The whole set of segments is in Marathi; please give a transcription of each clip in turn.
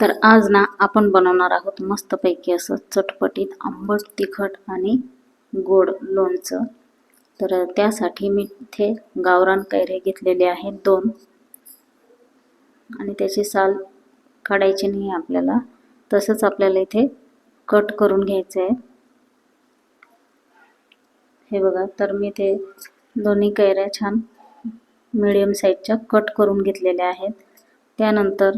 तर आज ना आपण बनवणार आहोत मस्तपैकी असं चटपटीत आंबट तिखट आणि गोड लोणचं. तर त्यासाठी मी इथे गावरान कैरे घेतलेले आहेत दोन. आणि त्याची साल काढायची नाही आहे आपल्याला. तसंच आपल्याला इथे कट करून घ्यायचं आहे हे बघा तर मी ते दोन्ही कैऱ्या छान मिडियम साईजच्या कट करून घेतलेल्या आहेत. त्यानंतर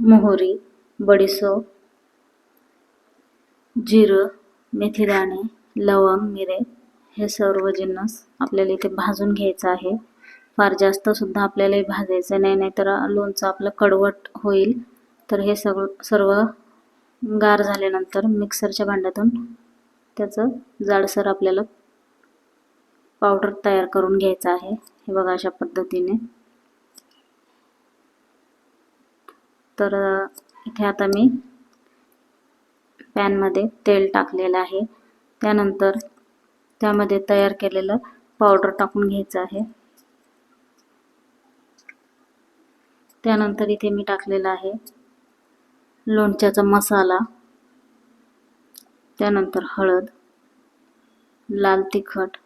मोहरी बडीसोप जिरं मेथीदाणे लवंग मिरे हे सर्व जिन्नस आपल्याला इथे भाजून घ्यायचं आहे. फार जास्त सुद्धा आपल्याला हे भाजायचं नाही नाहीतर लोणचं आपलं कडवट होईल. तर हे सगळं सर्व गार झाल्यानंतर मिक्सरच्या भांड्यातून त्याचं जाडसर आपल्याला पावडर तयार करून घ्यायचं आहे. हे बघा अशा पद्धतीने. तर इथे आता मी पॅनमध्ये तेल टाकलेलं आहे. त्यानंतर त्यामध्ये तयार केलेलं पावडर टाकून घ्यायचं आहे. त्यानंतर इथे मी टाकलेला आहे लोणच्याचा मसाला त्यानंतर हळद लाल तिखट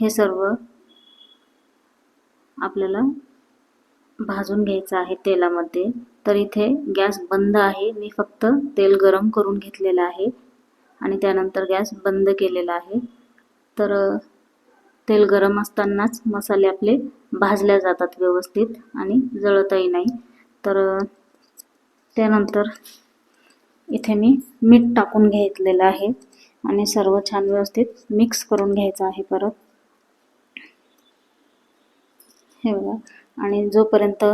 हे सर्व आपल्याला भाजून घ्यायचं आहे तेलामध्ये. तर इथे गॅस बंद आहे. मी फक्त तेल गरम करून घेतलेलं आहे. आणि त्यानंतर गॅस बंद केलेला आहे. तर तेल गरम असतानाच मसाले आपले भाजल्या जातात व्यवस्थित आणि जळतही नाही. तर त्यानंतर इथे मी मीठ टाकून घेतलेलं आहे. आणि सर्व छान व्यवस्थित मिक्स करून घ्यायचं आहे परत. हे बघा. आणि जोपर्यंत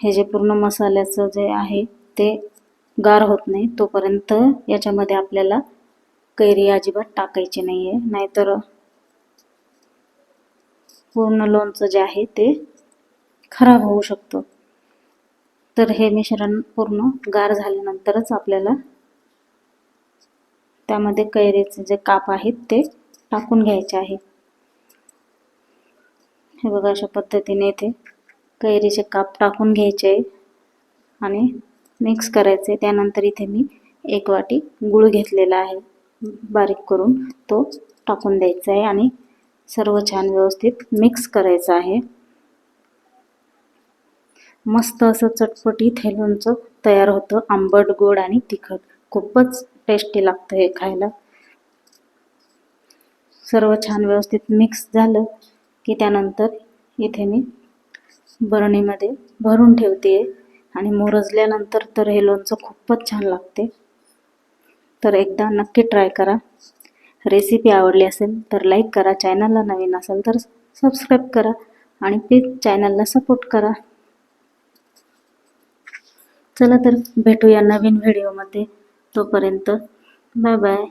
हे जे पूर्ण मसाल्याचं जे आहे ते गार होत नाही तोपर्यंत याच्यामध्ये आपल्याला कैरी अजिबात टाकायची नाही आहे नाहीतर पूर्ण लोणचं जे आहे ते खराब होऊ शकतं. तर हे मिश्रण पूर्ण गार झाल्यानंतरच आपल्याला त्यामध्ये कैरीचे जे काप आहेत ते टाकून घ्यायचे आहे. हे बघा अशा पद्धतीने इथे कैरीचे काप टाकून घ्यायचे आणि मिक्स करायचे. त्यानंतर इथे मी एक वाटी गुळ घेतलेला आहे. बारीक करून तो टाकून द्यायचा आहे आणि सर्व छान व्यवस्थित मिक्स करायचं आहे. मस्त असं चटपटीत हे लोणचं तयार होतं. आंबट गोड आणि तिखट. खूपच टेस्टी लागतं हे खायला. सर्व छान व्यवस्थित मिक्स झालं. की त्यानंतर इथे मी बरणीमध्ये भरून ठेवते. आणि मोरजल्यानंतर तर हे लोणचं खूपच छान लागते. तर एकदा नक्की ट्राय करा. रेसिपी आवडली असेल तर लाईक करा. चॅनलला नवीन असेल तर सबस्क्राईब करा. आणि प्लीज चॅनलला सपोर्ट करा. चला तर भेटूया नवीन व्हिडिओमध्ये. तोपर्यंत बाय बाय.